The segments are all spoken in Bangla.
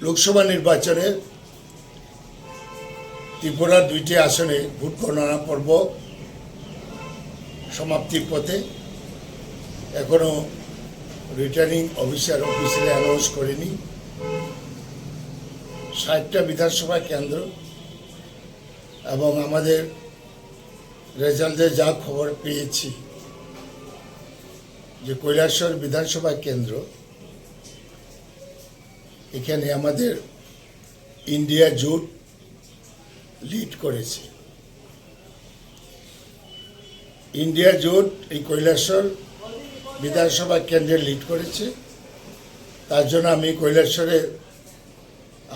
লোকসভা নির্বাচনে ত্রিপুরার দুইটি আসনে ভোট গণনা পর্ব সমাপ্তির পথে এখনও রিটার্নিং অফিসার অফিসে অ্যানাউন্স করেনি। ষাটটা বিধানসভা কেন্দ্র এবং আমাদের রেজাল্টে যা খবর পেয়েছি যে কৈলাসর বিধানসভা কেন্দ্র এখানে আমাদের ইন্ডিয়া জোট লিড করেছে। ইন্ডিয়া জোট এই কৈলাসর বিধানসভা কেন্দ্রে লিড করেছে। তার জন্য আমি কৈলাসরের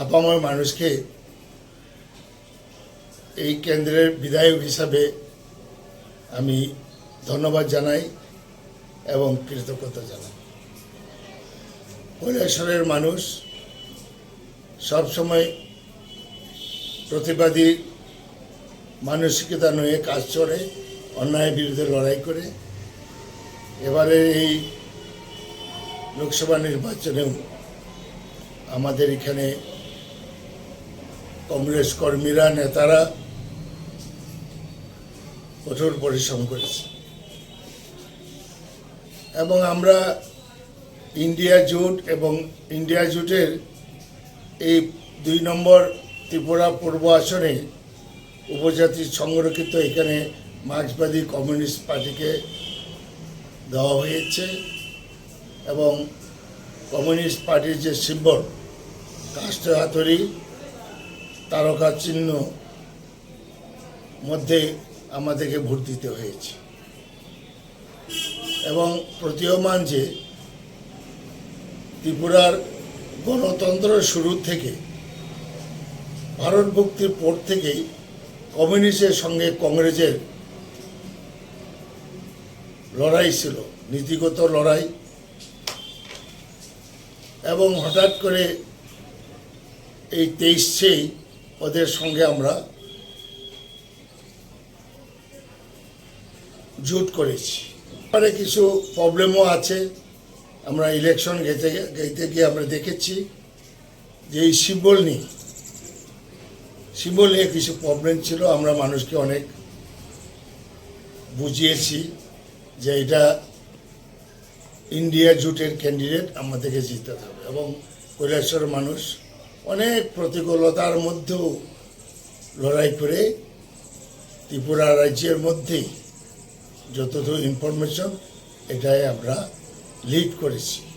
আপাময় মানুষকে এই কেন্দ্রের বিধায়ক হিসাবে আমি ধন্যবাদ জানাই এবং কৃতজ্ঞতা জানাই। কৈলাসরের মানুষ সবসময় প্রতিবাদী মানসিকতা নিয়ে কাজ করে, অন্যায়ের বিরুদ্ধে লড়াই করে। এবারে এই লোকসভা নির্বাচনেও আমাদের এখানে কংগ্রেস কর্মীরা, নেতারা কঠোর পরিশ্রম করেছে। এবং আমরা ইন্ডিয়া জোট এবং ইন্ডিয়া জোটের এই দুই নম্বর ত্রিপুরা পূর্ব আসনে উপজাতি সংরক্ষিত এখানে মার্ক্সবাদী কমিউনিস্ট পার্টিকে দেওয়া হয়েছে এবং কমিউনিস্ট পার্টির যে সিম্বল কাষ্ট হাতুড়ি তারকা চিহ্ন মধ্যে আমাদেরকে ভোট দিতে হয়েছে। এবং প্রতীয়মান যে ত্রিপুরার গণতন্ত্র শুরু থেকে ভারত মুক্তির পর থেকেই কমিউনিস্টের সঙ্গে কংগ্রেসের লড়াই ছিল, নীতিগত লড়াই। এবং হঠাৎ করে এই তেইশেই ওদের সঙ্গে আমরা জোট করেছি। এবারে কিছু প্রবলেমও আছে। আমরা ইলেকশন গেতে গেতে গিয়ে আমরা দেখেছি যে এই সিম্বল নিয়ে সিম্বল নিয়ে কিছু প্রবলেম ছিল। আমরা মানুষকে অনেক বুঝিয়েছি যে এটা ইন্ডিয়া জুটের ক্যান্ডিডেট আমাদেরকে জিতাতে হবে এবং কৈলাসর মানুষ অনেক প্রতিকূলতার মধ্যেও লড়াই করে ত্রিপুরা রাজ্যের মধ্যেই যতদূর ইনফরমেশন এটাই আমরা লিড করেছি।